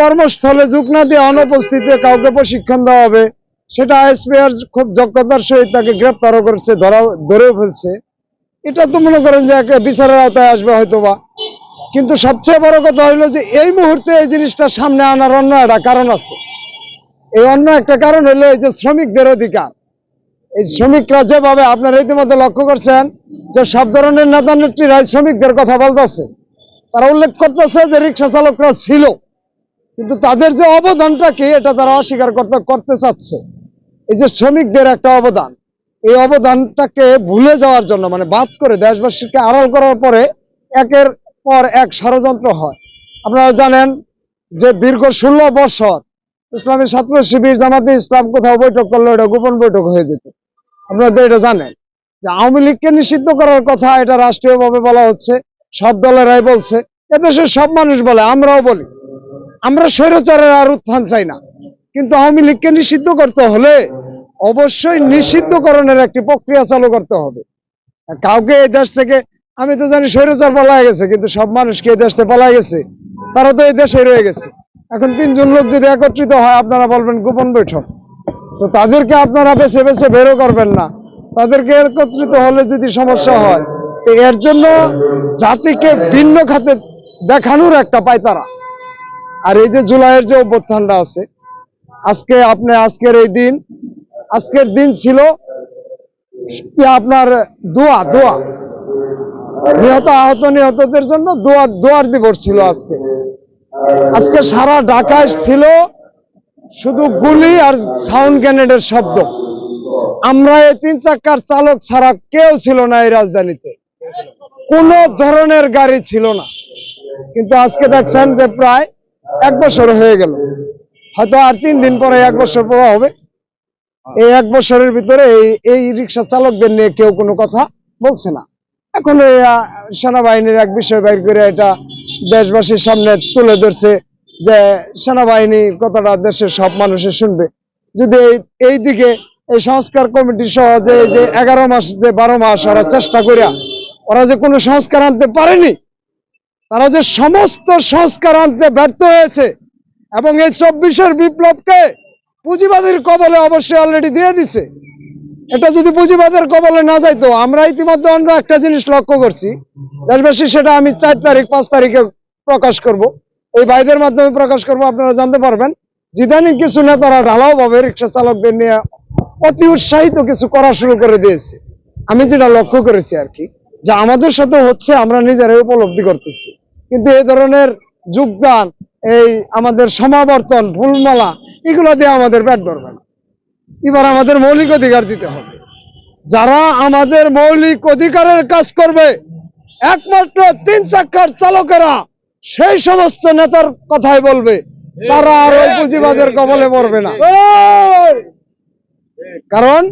কর্মস্থলে যোগ না দিয়ে অনুপস্থিতিতে কাউকে প্রশিক্ষণ দেওয়া হবে, সেটা এসপিআর খুব যোগ্যতার সহিত তাকে গ্রেপ্তারও করছে, ধরা ধরেও ফেলছে। এটা তো মনে করেন যে বিচারের আওতায় আসবে হয়তোবা। কিন্তু সবচেয়ে বড় কথা হইল যে এই মুহূর্তে এই জিনিসটা সামনে আনার অন্য একটা কারণ আছে। এই অন্য একটা কারণ হলো এই যে শ্রমিকদের অধিকার। এই শ্রমিকরা যেভাবে আপনারা ইতিমধ্যে লক্ষ্য করছেন যে সব ধরনের নেতা নেত্রীরা শ্রমিকদের কথা বলতেছে। তারা উল্লেখ করতেছে যে রিক্সা চালকরা ছিল। কিন্তু তাদের যে অবদানটা কি, এটা তারা অস্বীকার করতে করতে চাচ্ছে। এই যে শ্রমিকদের একটা অবদান, এই অবদানটাকে ভুলে যাওয়ার জন্য মানে বাদ করে দেশবাসীকে আড়াল করার পরে একের পর এক ষড়যন্ত্র হয়। আপনারা জানেন যে দীর্ঘ ষোলো বছর ইসলামী ছাত্র শিবির জামাতে ইসলাম কোথাও বৈঠক করলে, এটা গোপন বৈঠক হয়ে যেত। আপনারা এটা জানেন যে আওয়ামী লীগকে নিষিদ্ধ করার কথা এটা রাষ্ট্রীয়ভাবে বলা হচ্ছে, সব দলেরাই বলছে, এদেশের সব মানুষ বলে, আমরাও বলি। আমরা স্বৈরাচারের আর উত্থান চাই না। কিন্তু আওয়ামী লীগকে নিষিদ্ধ করতে হলে অবশ্যই নিষিদ্ধকরণের একটি প্রক্রিয়া চালু করতে হবে। কাউকে এই দেশ থেকে, আমি তো জানি স্বৈরাচার পালায় গেছে, কিন্তু সব মানুষকে এই দেশ থেকে পালায় গেছে? তারা তো এই দেশে রয়ে গেছে। এখন তিনজন লোক যদি একত্রিত হয়, আপনারা বলবেন গোপন বৈঠক। তো তাদেরকে আপনারা বেছে বেছে বেরো করবেন না। তাদেরকে একত্রিত হলে যদি সমস্যা হয়, তো এর জন্য জাতিকে ভিন্ন খাতে দেখানোর একটা পায়তারা আর এই যে জুলাইয়ের যে অভ্যুত্থানটা আছে, আজকে আপনি আজকের এই দিন, আজকের দিন ছিল আপনার দোয়া দোয়া। নিহত, আহত, নিহতদের জন্য দোয়া, দোয়ার দিবস ছিল আজকে। আজকে সারা ঢাকায় ছিল শুধু গুলি আর সাউন্ড গ্রেনেডের শব্দ। আমরা এই তিন চাকার চালক ছাড়া কেউ ছিল না এই রাজধানীতে। কোন ধরনের গাড়ি ছিল না। কিন্তু আজকে দেখছেন যে প্রায় এক বছর হয়ে গেল। হয়তো আর তিন দিন পরে এক বছর পরে হবে। এই এক বছরের ভিতরে এই এই রিক্সা চালকদের নিয়ে কেউ কোনো কথা বলছে না। এখন সেনাবাহিনীর এক বিষয় বাইর করে এটা দেশবাসীর সামনে তুলে ধরছে যে সেনাবাহিনী কথাটা দেশের সব মানুষে শুনবে। যদি এই এই দিকে এই সংস্কার কমিটি সহ যে এগারো মাস, যে বারো মাস ওরা চেষ্টা করিয়া, ওরা যে কোনো সংস্কার আনতে পারেনি তারা যে সমস্ত সংস্কার আনতে ব্যর্থ হয়েছে এবং এই চব্বিশের বিপ্লবকে পুঁজিবাদের কবলে অবশ্যই অলরেডি দিয়ে দিছে। এটা যদি পুঁজিবাদের কবলে না যাইতো আমরা ইতিমধ্যে অন্য একটা জিনিস লক্ষ্য করছি। দেশবাসী সেটা আমি চার তারিখ, পাঁচ তারিখে প্রকাশ করব। এই ভাইদের মাধ্যমে প্রকাশ করব, আপনারা জানতে পারবেন। জিদানি কিছু নেতারা ঢালাও ভাবে রিক্সা চালকদের নিয়ে অতি উৎসাহিত কিছু করা শুরু করে দিয়েছে। আমি যেটা লক্ষ্য করেছি আর কি। যে আমাদের সাথে হচ্ছে আমরা নিজেরাই উপলব্ধি করতেছি। কিন্তু এই ধরনের যোগদান এই আমাদের সমাবর্তন ফুলমালা এগুলো দিয়ে আমাদের পেট ভরবে না। এবার আমাদের মৌলিক অধিকার দিতে হবে। যারা আমাদের মৌলিক অধিকারের কাজ করবে একমাত্র তিন চাকার চালকেরা সেই সমস্ত নেতার কথাই বলবে। তারা আর ওই পুঁজিবাদের কবলে পড়বে না। কারণ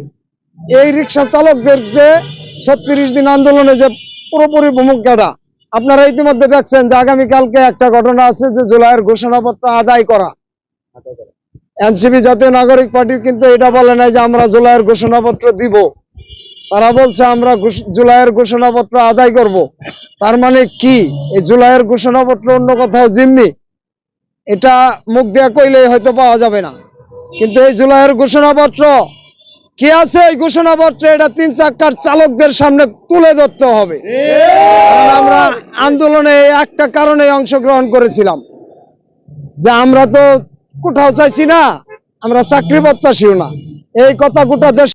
এই রিক্সা চালকদের যে ছত্রিশ দিন আন্দোলনে যে পুরোপুরি ভূমিকাটা আপনারা ইতিমধ্যে দেখছেন যে আগামীকালকে একটা ঘটনা আছে যে জুলাইয়ের ঘোষণাপত্র আদায় করা। এনসিপি জাতীয় নাগরিক পার্টি কিন্তু এটা বলে নাই যে আমরা জুলাইয়ের ঘোষণাপত্র দিব। তারা বলছে আমরা জুলাইয়ের ঘোষণাপত্র আদায় করব। তার মানে কি? এই জুলাইয়ের ঘোষণাপত্র অন্য কোথাও জিম্মি? এটা মুখ দিয়ে কইলে হয়তো পাওয়া যাবে না। কিন্তু এই জুলাইয়ের ঘোষণাপত্র কি আছে এই ঘোষণাপত্রে? এটা তিন চাকার চালকদের সামনে তুলে ধরতে হবে। আমরা আন্দোলনে একটা কারণে অংশগ্রহণ করেছিলাম। যে আমরা তো কোথাও চাইছি না, আমরা চাকরি প্রত্যাশীও না। এই কথা গোটা দেশ